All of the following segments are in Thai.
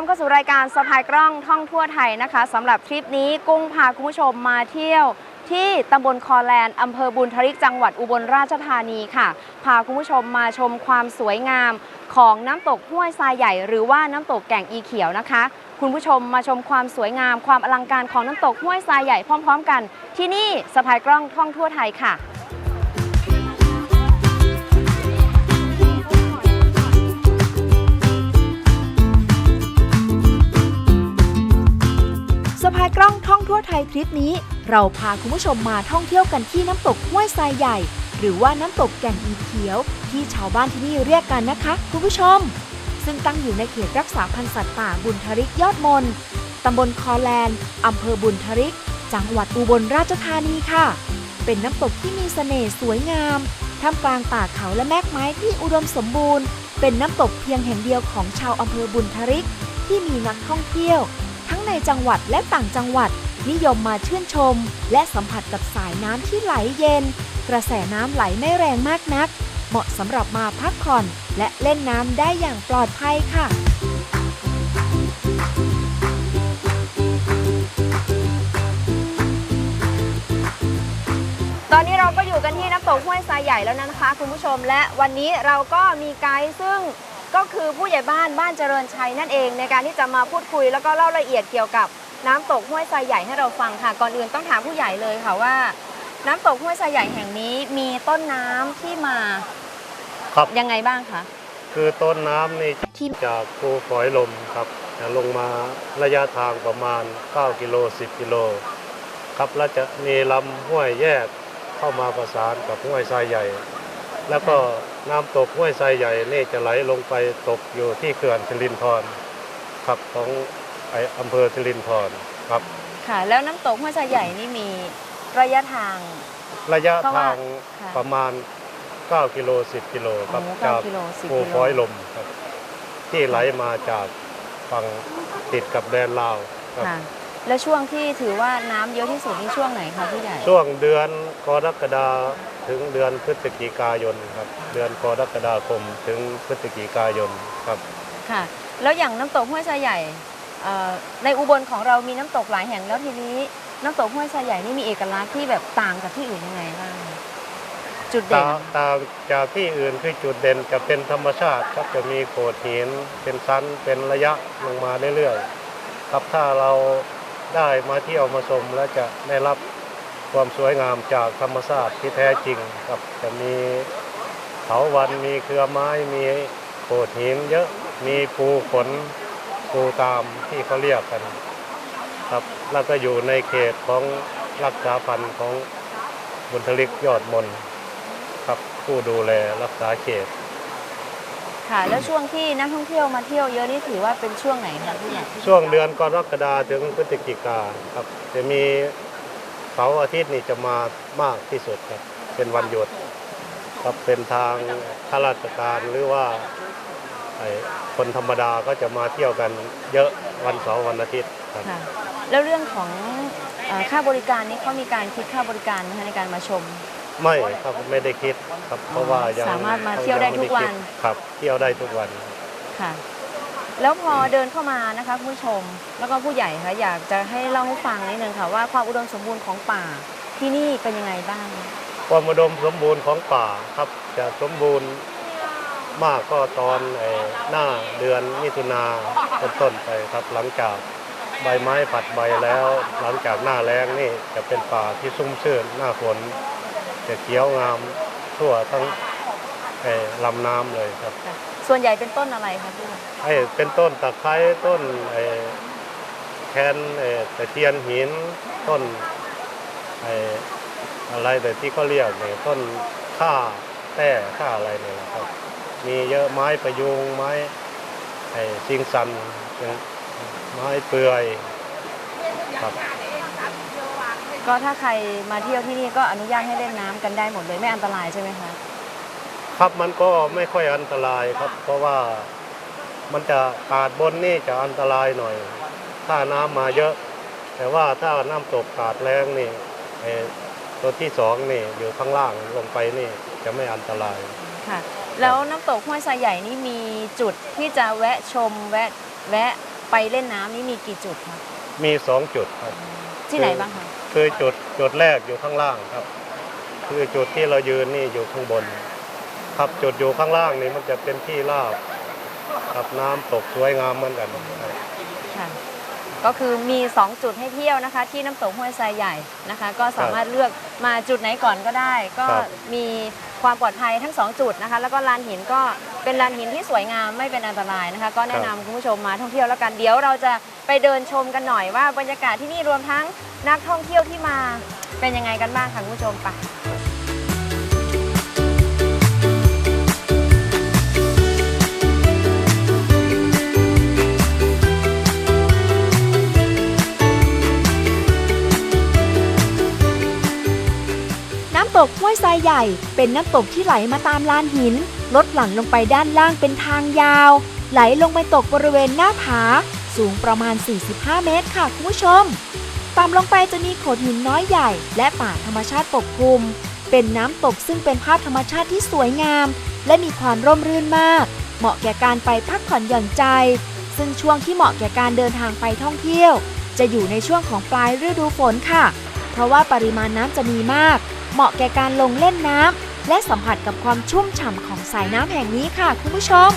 มเข้าสู่รายการสะพายกล้องท่องทั่วไทยนะคะสำหรับทริปนี้กุ้งพาคุณผู้ชมมาเที่ยวที่ตำบลคอแลนด์อำเภอบุญทริกจังหวัดอุบลราชธานีค่ะ พาคุณผู้ชมมาชมความสวยงามของน้ำตกห้วยทรายใหญ่ หรือว่าน้ำตกแก่งอีเขียวนะคะ คุณผู้ชมมาชมความสวยงาม ความอลังการของน้ำตกห้วยทรายใหญ่พร้อม ๆ กัน ที่นี่สะพายกล้องท่องทั่วไทยค่ะ ท่องทั่วไทยทริปนี้ เราพาคุณผู้ชมมาท่องเที่ยวกันที่น้ำตกห้วยทรายใหญ่ หรือว่าน้ำตกแก่งอีเขียว ที่ชาวบ้านที่นี่เรียกกันนะคะ คุณผู้ชม ซึ่งตั้งอยู่ในเขตรักษาพันธุ์สัตว์ป่าบุญทริกยอดมนตำบลคอแลนด์อำเภอบุญทริก จังหวัดอุบลราชธานีค่ะ เป็นน้ำตกที่มีเสน่ห์สวยงามท่ามกลางป่าเขาและแมกไม้ที่อุดมสมบูรณ์ เป็นน้ำตกเพียงแห่งเดียวของชาวอำเภอบุญทริก ที่มีนักท่องเที่ยว ทั้งในจังหวัดและต่างจังหวัด นิยมมาชื่นชม และสัมผัสกับสายน้ำที่ไหลเย็น กระแสน้ำไหลไม่แรงมากนัก เหมาะสำหรับมาพักผ่อน และเล่นน้ำได้อย่างปลอดภัยค่ะตอนนี้เราก็อยู่กันที่น้ำตกห้วยทรายใหญ่แล้วนะคะ คุณผู้ชมและวันนี้เราก็มีไกด์ซึ่งก็คือผู้ใหญ่บ้านบ้านเจริญชัยนั่นเอง ในการที่จะมาพูดคุยแล้วก็เล่าละเอียดเกี่ยวกับ น้ำตกห้วยทรายใหญ่ให้เราฟังค่ะ ก่อนอื่นต้องถามผู้ใหญ่เลยค่ะว่า น้ำตกห้วยทรายใหญ่แห่งนี้มีต้นน้ำที่มาครับยังไงบ้างคะคือต้นน้ำนี่ที่จากภูฝอยลมครับจะลงมาระยะทางประมาณ 9 กิโล 10 กิโล ครับแล้วจะมีลำห้วยแยกเข้ามาประสานกับห้วยทรายใหญ่ แล้วก็น้ำตกห้วยทรายใหญ่นี่จะไหลลงไปตกอยู่ที่เขื่อนสิรินธรครับของ ไออำเภอสิรินธรครับค่ะ แล้วน้ำตกห้วยทรายใหญ่นี่มีระยะทาง ระยะเพราะว่าทางค่ะ ประมาณ 9 กิโล 10 กิโลครับโอ้จาก9กิโล10ภูกิโลฝอยลมครับ ที่ไหลมาจากฝั่งติดกับแดนลาวครับ ค่ะ แล้วช่วงที่ถือว่าน้ำเยอะที่สุดนี่ช่วงไหนคะผู้ใหญ่ ช่วงเดือนกรกฎาถึงเดือนพฤศจิกายนครับ เดือนกรกฎาคมถึงพฤศจิกายนครับ ค่ะ แล้วอย่างน้ำตกห้วยทรายใหญ่เอ่อ ในอุบลของเรามีน้ำตกหลายแห่งแล้วทีนี้น้ำตกห้วยทรายใหญ่นี่มีเอกลักษณ์ที่แบบต่างจากที่อื่นยังไงบ้างจุดเด่นตาตางจากที่อื่นคือจุดเด่นจะเป็นธรรมชาติครับจะมีโขดหินเป็นชั้นเป็นระยะลงมาเรื่อยๆครับถ้าเราได้มาเที่ยวมาชมแล้วจะได้รับความสวยงามจากธรรมชาติที่แท้จริงครับจะมีเถาวันมีเครือไม้มีโขดหินเยอะมีปูขน ปูตามที่เขาเรียกกัน ครับแล้วก็อยู่ในเขตของรักษาพันธุ์ของบุญทลิกยอดมนครับผู้ดูแลรักษาเขต ค่ะแล้วช่วงที่นักท่องเที่ยวมาเที่ยวเยอะนี่ถือว่าเป็นช่วงไหนคะผู้ใหญ่ช่วงเดือนกรกฎาถึงพฤศจิกาครับ จะมีเสาร์อาทิตย์นี่จะมามากที่สุดครับเป็นวันหยุดครับเป็นทางข้าราชการหรือว่าไอ้ คนธรรมดาก็จะมาเที่ยวกันเยอะวันเสาร์วันอาทิตย์ครับค่ะแล้วเรื่องของเอ่อค่าบริการนี่เขามีการคิดค่าบริการไหมคะในการมาชม ไม่ครับไม่ได้คิดครับ เพราะว่ายังสามารถมาเที่ยวได้ทุกวันยังไม่ไคิครับ เที่ยวได้ทุกวัน ค่ะ แล้วพอเดินเข้ามานะคะคุณผู้ชมแล้วก็ผู้ใหญ่คะอยากจะให้เล่าให้ฟังนิดนึงค่ะว่าความอุดมสมบูรณ์ของป่าที่นี่เป็นยังไงบ้าง ความอุดมสมบูรณ์ของป่าครับจะสมบูรณ์ มากก็ตอนไอ้หน้าเดือนมิถุนาเป็นต้นไปครับหลังจากใบไม้ผัดใบแล้ว หลังจากหน้าแล้งนี่จะเป็นป่าที่ชุ่มชื่นหน้าฝนจะเขียวงามทั่วทั้งไอ้ลำน้ำเลยครับ ส่วนใหญ่เป็นต้นอะไรคะพี่ไอ้เป็นต้นตะไคร้ต้นไอ้แคนไอ้ตะเคียนหินต้นไอ้อะไรแต่ที่เขาเรียกเนี่ยต้นข้าแต้ข้าอะไรเนี่ยนะครับ มีเยอะไม้ประยุงไม้ไอ้ชิงซันเป็นไม้เปื่อยครับก็ถ้าใครมาเที่ยวที่นี่ก็อนุญาตให้เล่นน้ำกันได้หมดเลยไม่อันตรายใช่ไหมคะ ครับมันก็ไม่ค่อยอันตรายครับ เพราะว่ามันจะกาดบนนี่จะอันตรายหน่อย ถ้าน้ำมาเยอะ แต่ว่าถ้าน้ำตกกาดแรงนี่ไอ้ตัวที่สองนี่อยู่ข้างล่างลงไปนี่จะไม่อันตราย ค่ะ แล้วน้ำตกห้วยทรายใหญ่นี่มีจุดที่จะแวะชมแวะแวะไปเล่นน้ำนี่มีกี่จุดคะมีสองจุดครับ ที่ไหนบ้างคะคือจุดจุดแรกอยู่ข้างล่างครับ คือจุดที่เรายืนนี่อยู่ข้างบน ครับจุดอยู่ข้างล่างนี่มันจะเป็นที่ราบครับน้ำตกสวยงามเหมือนกันครับค่ะ ก็คือมี 2 จุดให้เที่ยวนะคะ ที่น้ำตกห้วยทรายใหญ่นะคะ ก็สามารถเลือกมาจุดไหนก่อนก็ได้ ก็ครับมี ความปลอดภัยทั้ง 2 จุดนะคะ แล้วก็ลานหินก็เป็นลานหินที่สวยงามไม่เป็นอันตรายนะคะ ก็แนะนำคุณผู้ชมมาท่องเที่ยวแล้วกันเดี๋ยวเราจะไปเดินชมกันหน่อยว่าบรรยากาศที่นี่รวมทั้งนักท่องเที่ยวที่มาเป็นยังไงกันบ้างค่ะคุณผู้ชมไป ตกห้วยทรายใหญ่ เป็นน้ำตกที่ไหลมาตามลานหิน ลดหลั่นลงไปด้านล่างเป็นทางยาว ไหลลงไปตกบริเวณหน้าผา สูงประมาณ 45 เมตรค่ะคุณผู้ชม ต่ำลงไปจะมีโขดหินน้อยใหญ่ และป่าธรรมชาติปกคลุม เป็นน้ำตกซึ่งเป็นภาพธรรมชาติที่สวยงาม และมีความร่มรื่นมาก เหมาะแก่การไปพักผ่อนหย่อนใจ ซึ่งช่วงที่เหมาะแก่การเดินทางไปท่องเที่ยว จะอยู่ในช่วงของปลายฤดูฝนค่ะ เพราะว่าปริมาณน้ำจะมีมาก เหมาะแก่การลงเล่นน้ำและสัมผัสกับความชุ่มฉ่ำของสายน้ำแห่งนี้ค่ะคุณผู้ชม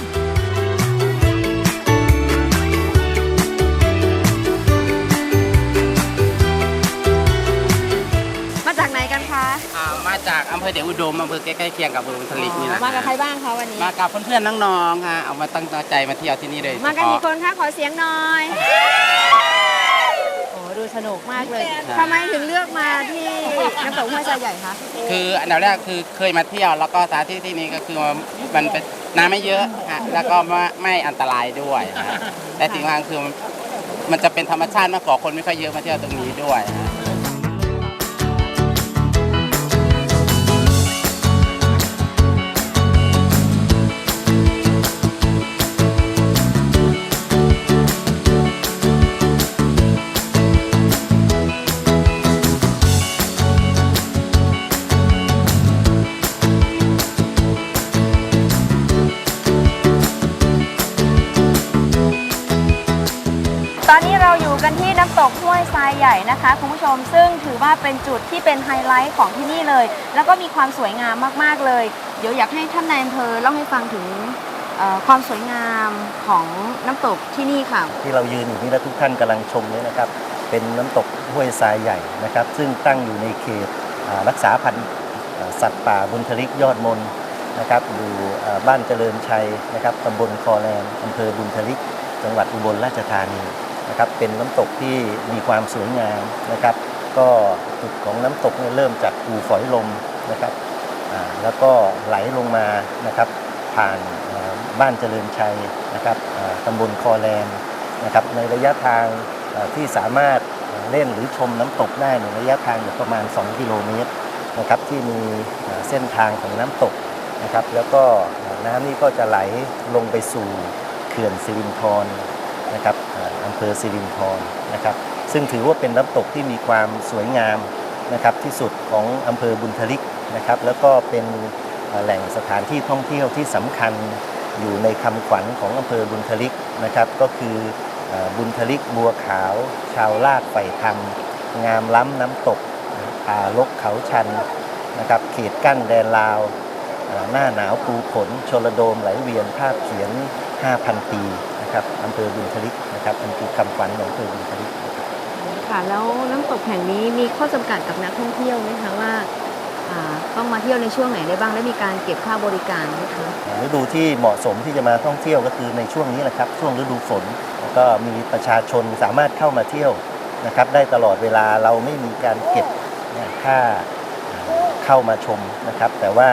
มาจากไหนกันคะอ่ามาจากอำเภอเดชอุดมอำเภอใกล้ๆเคียงกับอำเภอบุญทลิกนี่แหละมากับใครบ้างคะวันนี้ มากับเพื่อนๆน้องๆฮะเอามาตั้งใจมาเที่ยวที่นี่เลย มากันเฉกี่พาะคนคะขอเสียงหน่อยโอ้ ดูสนุกมากเลยทำไมถึงเลือกมาที่น้ำตกห้วยทรายใหญ่คะคืออันดับแรกคือเคยมาเที่ยวแล้วก็สถานที่ที่นี่ก็คือว่ามันเป็นน้ำไม่เยอะฮะแล้วก็ไม่ไม่อันตรายด้วยฮะแต่สิ่งสำคัญคือมันมันจะเป็นธรรมชาติมากกว่าคนไม่ค่อยเยอะมาเที่ยวตรงนี้ด้วย ตอนนี้เราอยู่กันที่น้ำตกห้วยทรายใหญ่นะคะคุณผู้ชมซึ่งถือว่าเป็นจุดที่เป็นไฮไลท์ของที่นี่เลย แล้วก็มีความสวยงามมากๆเลย เดี๋ยวอยากให้ท่านนายอำเภอเล่าให้ฟังถึงเอ่อความสวยงามของน้ำตกที่นี่ค่ะ ที่เรายืนอยู่นี่และทุกท่านกำลังชมเนี่ยนะครับ เป็นน้ำตกห้วยทรายใหญ่นะครับ ซึ่งตั้งอยู่ในเขตอ่ารักษาพันธุ์อ่าสัตว์ป่าบุญทลิกยอดมนนะครับอยู่อ่าบ้านเจริญชัยนะครับตำบลคอแลนอำเภอบุญทลิก จังหวัดอุบลราชธานี นะครับเป็นน้ำตกที่มีความสวยงามนะครับ ก็จุดของน้ำตกเนี่ยเริ่มจากภูฝอยลมนะครับแล้วก็ไหลลงมานะครับ ผ่านบ้านเจริญชัยนะครับตำบลคอแลนนะครับในระยะทางที่สามารถเล่นหรือชมน้ำตกได้ในระยะทางอยู่ประมาณ 2 กิโลเมตรนะครับที่มีเส้นทางของน้ำตกนะครับ แล้วก็น้ำนี่ก็จะไหลลงไปสู่เขื่อนสิรินธร นะครับอำเภอสิรินธรนะครับซึ่งถือว่าเป็นน้ำตกที่มีความสวยงามนะครับที่สุดของอำเภอบุญทลิกนะครับแล้วก็เป็นแหล่งสถานที่ท่องเที่ยวที่สำคัญอยู่ในคำขวัญของอำเภอบุญทลิกนะครับก็คืออบุญทลิกบัวขาว ชาวลาดไฝ่ธรรม งามล้ำน้ำตกป่าลกเขาชันนะครับเขตกั้นแดนลาว หน้าหนาวปูผล ชลโดมไหลเวียนภาพเขียน 5,000 ปี นะครับอำเภอบุญทลิกนะครับอันคือคำฝันของอำเภอบุญทลิกนะครับค่ะแล้วน้ำตกแห่งนี้มีข้อจำกัดกับนักท่องเที่ยวไหมคะว่าอ่าต้องมาเที่ยวในช่วงไหนได้บ้างและมีการเก็บค่าบริการไหมคะฤดูที่เหมาะสมที่จะมาท่องเที่ยวก็คือในช่วงนี้แหละครับช่วงฤดูฝนแล้วก็มีประชาชนสามารถเข้ามาเที่ยวนะครับ ได้ตลอดเวลาเราไม่มีการเก็บนะค่าเข้ามาชมนะครับ แต่ว่า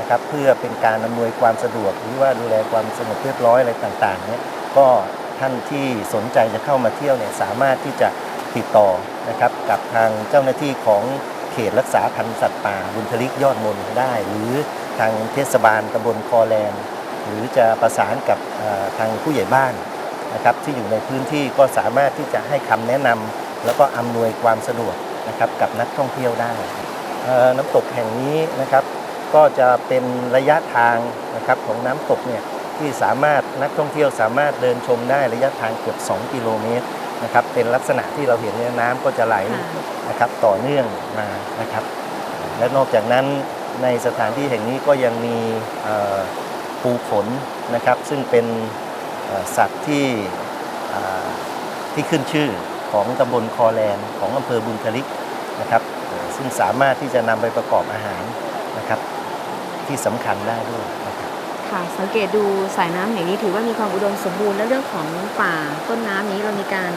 นะครับเพื่อเป็นการอำนวยความสะดวกหรือว่าดูแลความสงบเรียบร้อยอะไรต่างๆเนี่ย ก็ท่านที่สนใจจะเข้ามาเที่ยวเนี่ยสามารถที่จะติดต่อนะครับกับทางเจ้าหน้าที่ของเขตรักษาพันธุ์สัตว์ป่าบุญทลิกยอดมนได้ หรือทางเทศบาลตำบลคอแลนหรือจะประสานกับทางผู้ใหญ่บ้านนะครับที่อยู่ในพื้นที่ก็สามารถที่จะให้คำแนะนำแล้วก็อำนวยความสะดวกนะครับกับนักท่องเที่ยวได้ น้ำตกแห่งนี้นะครับก็จะเป็นระยะทางนะครับของน้ำตกเนี่ย ที่สามารถนักท่องเที่ยวสามารถเดินชมได้ระยะทางเกือบ 2 กิโลเมตรนะครับเป็นลักษณะที่เราเห็นเนี่ยน้ำก็จะไหลค่ะนะครับต่อเนื่องมานะครับ และนอกจากนั้นในสถานที่แห่งนี้ก็ยังมีเอ่อปูขนนะครับซึ่งเป็นเอ่อสัตว์ที่อ่าที่ขึ้นชื่อของตำบลคอแลนของอำเภอบุญทลิกนะครับเอ่อซึ่งสามารถที่จะนำไปประกอบอาหารนะครับที่สำคัญได้ด้วยนะ ค่ะ สังเกตดูสายน้ำแห่งนี้ถือว่ามีความอุดมสมบูรณ์และเรื่องของป่าต้นน้ำนี้เรามีการ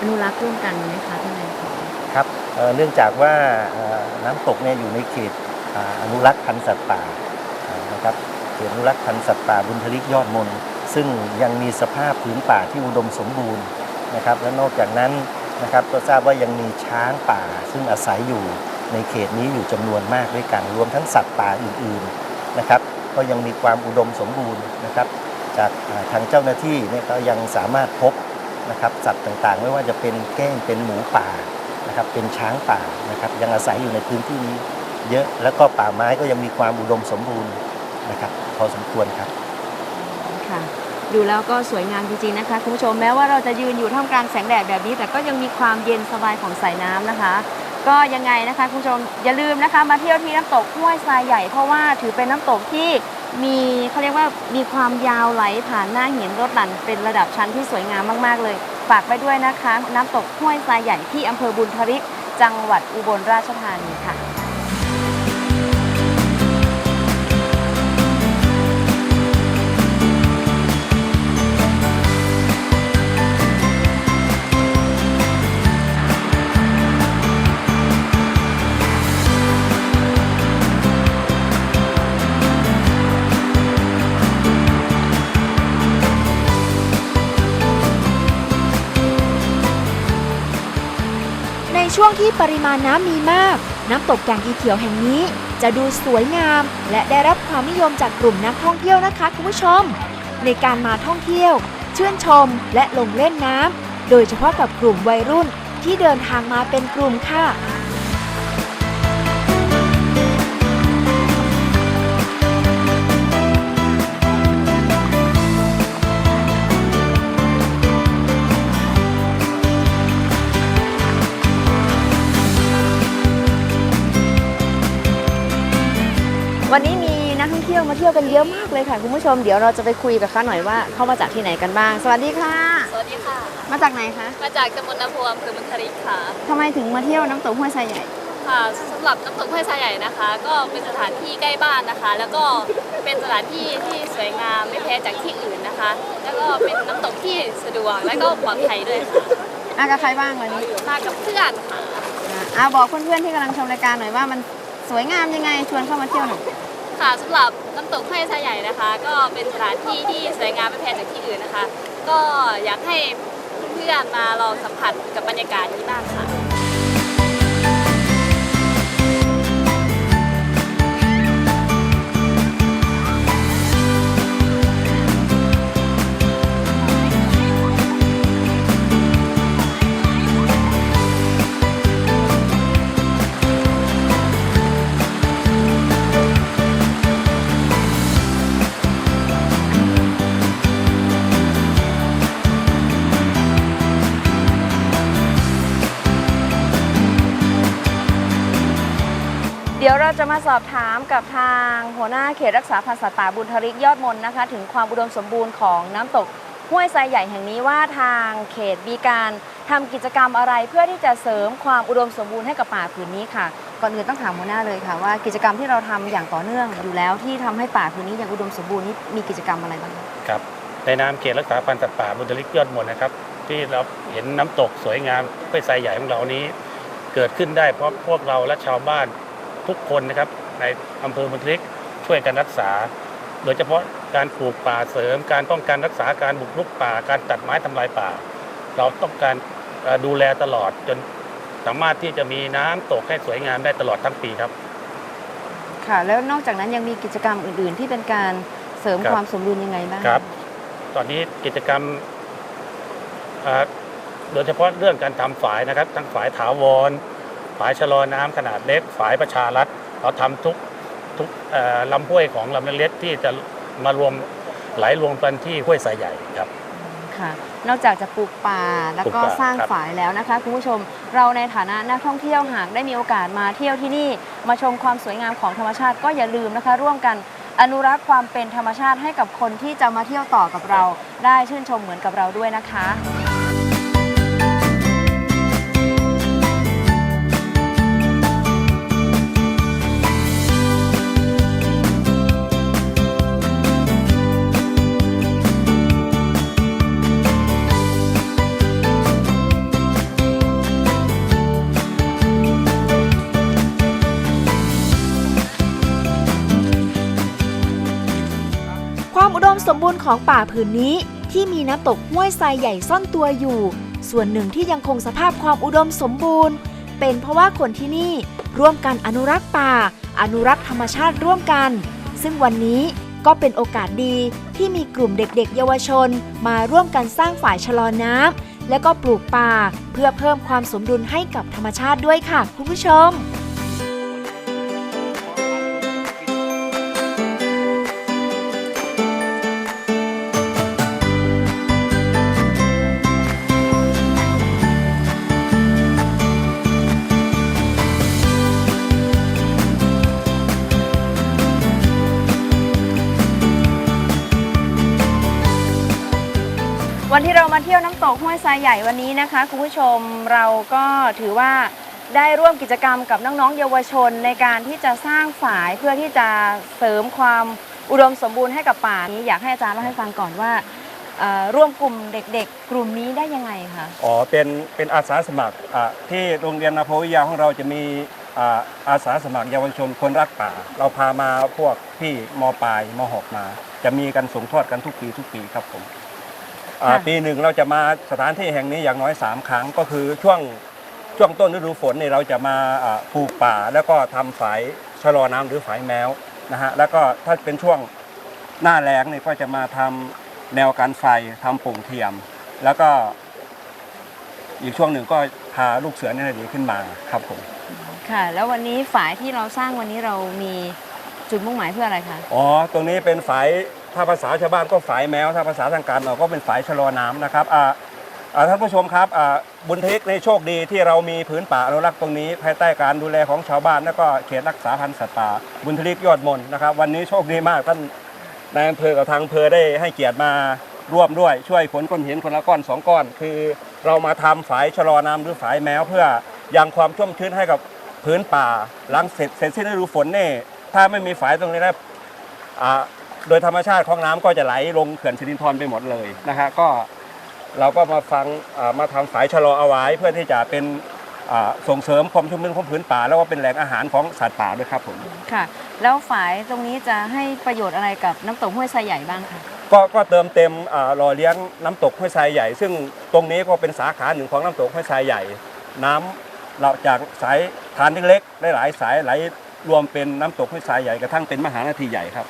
อนุรักษ์ร่วมกันไหมคะท่านนายกครับเเนื่องจากว่าน้ำตกเนี่ยอยู่ในเขตอนุรักษ์พันธุ์สัตว์ป่านะครับเขตอนุรักษ์พันธุ์สัตว์ป่าบุญทลิกยอดมน ซึ่งยังมีสภาพพื้นป่าที่อุดมสมบูรณ์นะครับและนอกจากนั้นนะครับก็ทราบว่ายังมีช้างป่า ซึ่งอาศัยอยู่ในเขตนี้อยู่จำนวนมากด้วยกันรวมทั้งสัตว์ป่าอื่นๆนะครับ ก็ยังมีความอุดมสมบูรณ์นะครับ จากทางเจ้าหน้าที่เนี่ยก็ยังสามารถพบนะครับสัตว์ต่างๆ ไม่ว่าจะเป็นแก้งเป็นหมูป่านะครับเป็นช้างป่านะครับยังอาศัยอยู่ในพื้นที่นี้เยอะแล้วก็ป่าไม้ก็ยังมีความอุดมสมบูรณ์นะครับพอสมควรครับค่ะดูแล้วก็สวยงามจริงๆนะคะคุณผู้ชมแม้ว่าเราจะยืนอยู่ท่ามกลางแสงแดดแบบนี้ แต่ก็ยังมีความเย็นสบายของสายน้ำนะคะ ก็ยังไงนะคะคุณผู้ชมอย่าลืมนะคะมาเที่ยวที่น้ำตกห้วยทรายใหญ่เพราะว่าถือเป็นน้ำตกที่มีเขาเรียกว่ามีความยาวไหลผ่านหน้าหินรถหลั่นเป็นระดับชั้นที่สวยงามมากๆ เลย ฝากไปด้วยนะคะ น้ำตกห้วยทรายใหญ่ที่อำเภอบุญทริกจังหวัดอุบลราชธานีค่ะ ช่วงที่ปริมาณน้ำมีมาก น้ำตกแก่งอีเขียวแห่งนี้ จะดูสวยงาม และได้รับความนิยมจากกลุ่มนักท่องเที่ยวนะคะคุณผู้ชม ในการมาท่องเที่ยว ชื่นชมและลงเล่นน้ำโดยเฉพาะกับกลุ่มวัยรุ่นที่เดินทางมาเป็นกลุ่มค่ะ ท่องเที่ยวมาเที่ยวกันเยอะมากเลยค่ะคุณผู้ชมเดี๋ยวเราจะไปคุยกับเขาหน่อยว่าเข้ามาจากที่ไหนกันบ้าง สวัสดีค่ะ สวัสดีค่ะ มาจากไหนคะมาจากตำบลนาโพอำเภอมุนทริกค่ะทำไมถึงมาเที่ยวน้ำตกห้วยทรายใหญ่ค่ะสำหรับน้ำตกห้วยทรายใหญ่นะคะ ก็เป็นสถานที่ใกล้บ้านนะคะ แล้วก็เป็นสถานที่ที่สวยงามไม่แพ้จากที่อื่นนะคะ แล้วก็เป็นน้ำตกที่สะดวกและก็ปลอดภัยด้วยค่ะมากับใครบ้างวันนี้มากับเพื่อนค่ะอะเอาบอกเพื่อนๆที่กำลังชมรายการหน่อยว่ามันสวยงามยังไงชวนเข้ามาเที่ยวหน่อย ค่ะสำหรับน้ำตกห้วยทรายใหญ่นะคะ ก็เป็นสถานที่ที่สวยงามไม่แพ้จากที่อื่นนะคะ ก็อยากให้เพื่อนๆมาลองสัมผัสกับบรรยากาศนี้บ้างค่ะ ดี๋ยวเราจะมาสอบถามกับทางหัวหน้าเขตรักษาพันธุ์สัตว์ป่าบุญทริกยอดมนนะคะ ถึงความอุดมสมบูรณ์ของน้ำตกห้วยทรายใหญ่แห่งนี้ว่าทางเขตมีการทำกิจกรรมอะไรเพื่อที่จะเสริมความอุดมสมบูรณ์ให้กับป่าผืนนี้ค่ะ ก่อนอื่นต้องถามหัวหน้าเลยค่ะ ว่ากิจกรรมที่เราทำอย่างต่อเนื่องอยู่แล้วที่ทำให้ป่าผืนนี้ยังอุดมสมบูรณ์นี้มีกิจกรรมอะไรบ้างครับในนามเขตรักษาพันธุ์สัตว์ป่าบุญทลิกยอดมนนะครับ ที่เราเห็นน้ำตกสวยงามห้วยทรายใหญ่ของเรานี้ เกิดขึ้นได้เพราะพวกเราและชาวบ้าน ทุกคนนะครับในอำเภอบุญทลิกช่วยกันรักษา โดยเฉพาะการปลูกป่าเสริม การป้องกันรักษาการบุกรุกป่า การตัดไม้ทำลายป่า เราต้องการเอ่อดูแลตลอดจนสามารถที่จะมีน้ำตกให้สวยงามได้ตลอดทั้งปีครับ ค่ะ แล้วนอกจากนั้นยังมีกิจกรรมอื่น ๆ ที่เป็นการเสริมครับความสมดุลยังไงบ้างครับ ตอนนี้กิจกรรมอ่าโดยเฉพาะเรื่องการทำฝายนะครับ ทั้งฝายถาวร ฝายชะลอน้ำขนาดเล็ก ฝายประชารัฐเราทำทุกทุกเอ่อลำห้วยของลำเล็กๆที่จะมารวมไหลรวมกันที่ห้วยสายใหญ่ครับค่ะนอกจากจะปลูกป่าแล้วก็ปลูกป่าสร้างครับฝายแล้วนะคะคุณผู้ชมเราในฐานะนักท่องเที่ยวหากได้มีโอกาสมาเที่ยวที่นี่มาชมความสวยงามของธรรมชาติก็อย่าลืมนะคะ ร่วมกันอนุรักษ์ความเป็นธรรมชาติให้กับคนที่จะมาเที่ยวต่อกับเรา ได้ชื่นชมเหมือนกับเราด้วยนะคะ ของป่าผืนนี้ที่มีน้ำตกห้วยทรายใหญ่ซ่อนตัวอยู่ ส่วนหนึ่งที่ยังคงสภาพความอุดมสมบูรณ์ เป็นเพราะว่าคนที่นี่ร่วมกันอนุรักษ์ป่า อนุรักษ์ธรรมชาติร่วมกัน ซึ่งวันนี้ก็เป็นโอกาสดีที่มีกลุ่มเด็กๆ เยาวชน มาร่วมกันสร้างฝ่ายชะลอน้ำและก็ปลูกป่า เพื่อเพิ่มความสมดุลให้กับธรรมชาติด้วยค่ะ คุณผู้ชม มาเที่ยวน้ำตกห้วยทรายใหญ่วันนี้นะคะคุณผู้ชมเราก็ถือว่าได้ร่วมกิจกรรมกับน้องๆเยาวชนในการที่จะสร้างฝายเพื่อที่จะเสริมความอุดมสมบูรณ์ให้กับป่านี้อยากให้อาจารย์เล่าให้ฟังก่อนว่าร่วมกลุ่มเด็กๆ กลุ่มนี้ได้ยังไงคะอ๋อเป็นเป็นอาสาสมัครที่โรงเรียนนาโพวิยาของเราจะมีอาสาสมัครเยาวชนคนรักป่า เราพามาพวกพี่มปลายมหกมา จะมีกันส่งทอดกันทุกปีทุกปีครับผม อ่าค่ะ ปีหนึ่งเราจะมาสถานที่แห่งนี้อย่างน้อย 3 ครั้งก็คือช่วงช่วงต้นฤดูฝนเนี่ยเราจะมาอ่าปลูกป่า แล้วก็ทำฝายชะลอน้ำหรือฝายแมวนะฮะแล้วก็ถ้าเป็นช่วงหน้าแล้งเนี่ยก็จะมาทำแนวกันไฟทำโป่งเทียม แล้วก็อีกช่วงหนึ่งก็พาลูกเสือเนี่ยดีขึ้นมาครับผม ค่ะ แล้ววันนี้ฝายที่เราสร้างวันนี้เรามีจุดมุ่งหมายเพื่ออะไรคะ อ๋อ ตรงนี้เป็นฝาย ถ้าภาษาชาวบ้านก็ฝายแมว ถ้าภาษาทางการเราก็เป็นฝายชะลอน้ำนะครับอ่าอ่าท่านผู้ชมครับอ่าบุญเทคในโชคดีที่เรามีพื้นป่าอนุรักษ์ตรงนี้ ภายใต้การดูแลของชาวบ้าน แล้วก็เขตรักษาพันธุ์สัตว์ป่าบุญทลิกยอดมนนะครับ วันนี้โชคดีมากท่านนายอำเภอกับทางอำเภอได้ให้เกียรติมาร่วมด้วยช่วยขนก้อนหินคนละก้อนสองก้อน คือเรามาทำฝายชะลอน้ำหรือฝายแมวเพื่อยังความชุ่มชื้นให้กับพื้นป่าหลังเสร็จเสร็จสิ้นฤดูฝนนี่ถ้าไม่มีฝายตรงนี้นะ อ่า โดยธรรมชาติของน้ำก็จะไหลลงเขื่อนสิรินธรไปหมดเลยนะฮะก็เราก็มาฟังอ่ามาทำฝายชะลอเอาไว้เพื่อที่จะเป็นอ่าส่งเสริมความชุ่มชื้นของพื้นป่า แล้วก็เป็นแหล่งอาหารของสัตว์ป่าด้วยครับผมค่ะ แล้วฝายตรงนี้จะให้ประโยชน์อะไรกับน้ำตกห้วยทรายใหญ่บ้างคะก็ก็เติมเต็มอ่าหล่อเลี้ยงน้ำตกห้วยทรายใหญ่ ซึ่งตรงนี้ก็เป็นสาขาหนึ่งของน้ำตกห้วยทรายใหญ่ น้ำเราจากสายทานเล็กๆหลายๆสายไหลรวมเป็นน้ำตกห้วยทรายใหญ่กระทั่งเป็นมหานาทีใหญ่ครับ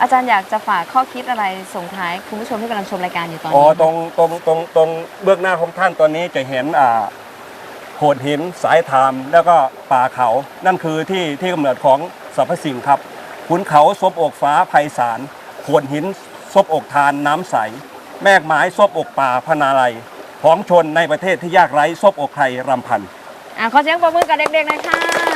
อาจารย์อยากจะฝากข้อคิดอะไรส่งท้ายคุณผู้ชมที่กำลังชมรายการอยู่ตอนอ๋อนี้ตรงตรงตรงตรงเบื้องหน้าของท่านตอนนี้จะเห็นอ่าโขดหินสายทามแล้วก็ป่าเขานั่นคือที่ที่กำเนิดของสรรพสิ่งครับขุนเขาซบอกฟ้าไพศาลโขดหินซบอกทานน้ำใส แมกไม้ซบอกป่าพนาลัยของชนในประเทศที่ยากไร้ซบอกใครรำพัน อะขอเสียงปรบมือกับเด็กๆหน่อยค่ะ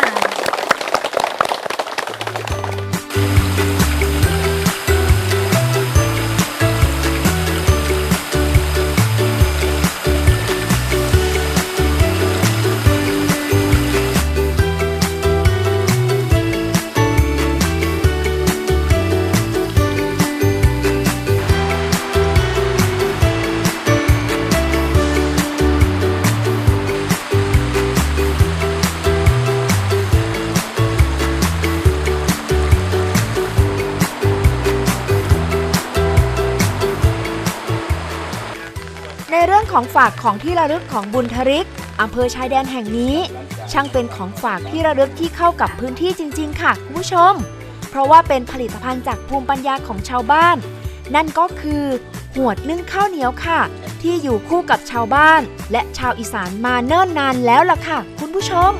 ของฝากของที่ระลึกของบุญทริกอำเภอชายแดนแห่งนี้ ช่างเป็นของฝากที่ระลึกที่เข้ากับพื้นที่จริง ๆ ค่ะคุณผู้ชม เพราะว่าเป็นผลิตภัณฑ์จากภูมิปัญญาของชาวบ้าน นั่นก็คือหวดนึ่งข้าวเหนียวค่ะ ที่อยู่คู่กับชาวบ้าน และชาวอีสานมาเนิ่นนานแล้วล่ะค่ะ คุณผู้ชม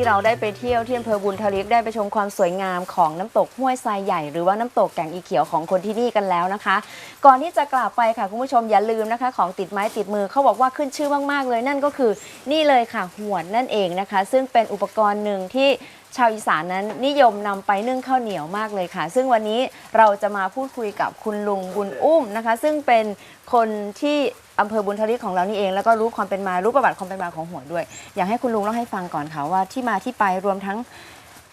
ที่เราได้ไปเที่ยวที่อำเภอบุญทริกได้ไปชมความสวยงามของน้ำตกห้วยทรายใหญ่หรือว่าน้ำตกแก่งอีเขียวของคนที่นี่กันแล้วนะคะ ก่อนที่จะกลับไปค่ะคุณผู้ชมอย่าลืมนะคะ ของติดไม้ติดมือเขาบอกว่าขึ้นชื่อมากๆ เลยนั่นก็คือนี่เลยค่ะหวดนั่นเองนะคะ ซึ่งเป็นอุปกรณ์หนึ่งที่ชาวอีสานนั้นนิยมนำไปนึ่งข้าวเหนียวมากเลยค่ะ ซึ่งวันนี้เราจะมาพูดคุยกับคุณลุงบุญอุ้มนะคะ ซึ่งเป็นคนที่ อำเภอบุญทริกของเรานี่เอง แล้วก็รู้ความเป็นมารู้ประวัติความเป็นมาของหัวดด้วย อยากให้คุณลุงเล่าให้ฟังก่อนค่ะว่าที่มาที่ไปรวมทั้ง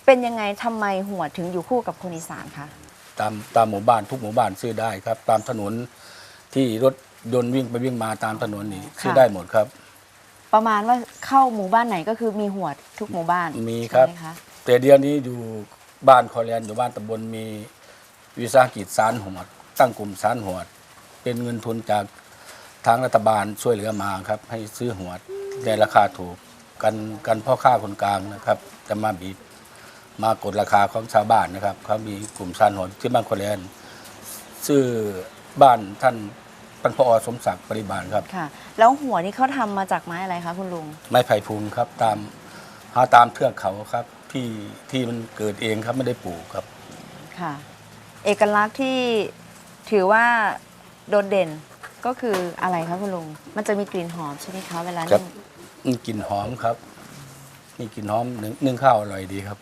เป็นยังไงทำไมหัวดถึงอยู่คู่กับคนอีสานคะตามตามหมู่บ้านทุกหมู่บ้านซื้อได้ครับ ตามถนนที่รถยนต์วิ่งไปวิ่งมาตามถนนนี้ซื้อได้หมดครับ ประมาณว่าเข้าหมู่บ้านไหนก็คือมีหัวดทุกหมู่บ้านมีครับ ใช่ไหมคะแต่เดียวนี้อยู่บ้านคอแลนด์อยู่บ้านตำบลมีวิสาหกิจสารหัวดตั้งกลุ่มสารหัวดเป็นเงินทุนจาก ทางรัฐบาลช่วยเหลือมาครับ ให้ซื้อหัวดในราคาถูกกันกันพ่อค้าคนกลางนะครับ จะมาบีบมากดราคาของชาวบ้านนะครับเขามีกลุ่มสารหัวดที่บ้านคอแลนด์ซื้อบ้านท่านท่านพอสมศักดิ์ปริบาลครับ ค่ะ แล้วหัวนี่เขาทำมาจากไม้อะไรคะคุณลุง ไม้ไผ่พูนครับ ตามหาตามเทือกเขาครับ ที่ที่มันเกิดเองครับไม่ได้ปลูกครับ ค่ะ เอกลักษณ์ที่ถือว่าโดดเด่น ก็คืออะไรคะคุณลุง มันจะมีกลิ่นหอมใช่ไหมคะเวลาครันึ่บงมีกลิ่นหอมครับ มีกลิ่นหอมนึ่งนึ่งข้าวอร่อยดีครับ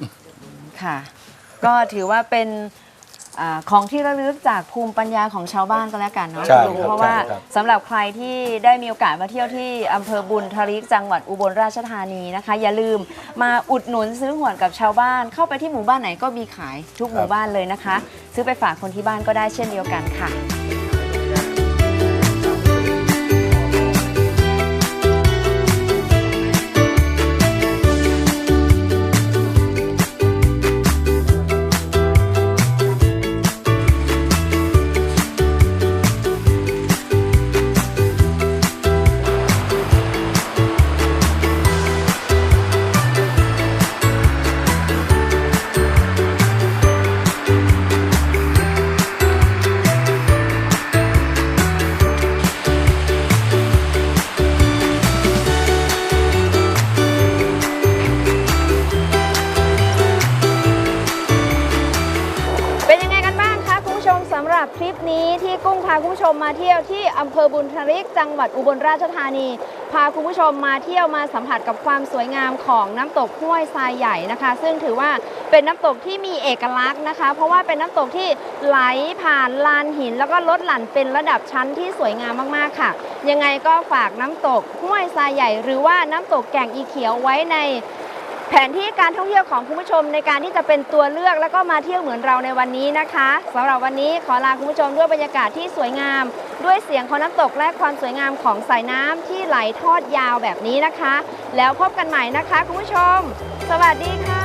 ค่ะ ก็ถือว่าเป็นอาของที่ระลึกจากภูมิปัญญาของชาวบ้านก็แล้วกันเนาะใช่คุณลุงครับเพราะว่าใช่ครับ สำหรับใครที่ได้มีโอกาสมาเที่ยวที่อำเภอบุญทริกจังหวัดอุบลราชธานีนะคะ อย่าลืมมาอุดหนุนซื้อหวนกับชาวบ้าน เข้าไปที่หมู่บ้านไหนก็มีขายทุกหมู่บ้านเลยนะคะ ซื้อไปฝากคนที่บ้านก็ได้เช่นเดียวกันค่ะ จังหวัดอุบลราชธานี พาคุณผู้ชมมาเที่ยวมาสัมผัสกับความสวยงามของน้ำตกห้วยทรายใหญ่นะคะ ซึ่งถือว่าเป็นน้ำตกที่มีเอกลักษณ์นะคะ เพราะว่าเป็นน้ำตกที่ไหลผ่านลานหิน แล้วก็ลดหลั่นเป็นระดับชั้นที่สวยงามมากๆค่ะ ยังไงก็ฝากน้ำตกห้วยทรายใหญ่ หรือว่าน้ำตกแก่งอีเขียวไว้ใน แผนที่การท่องเที่ยวของคุณผู้ชมในการที่จะเป็นตัวเลือกแล้วก็มาเที่ยวเหมือนเราในวันนี้นะคะสำหรับวันนี้ขอลาคุณผู้ชมด้วยบรรยากาศที่สวยงาม ด้วยเสียงของน้ำตกและความสวยงามของสายน้ำที่ไหลทอดยาวแบบนี้นะคะ แล้วพบกันใหม่นะคะคุณผู้ชม สวัสดีค่ะ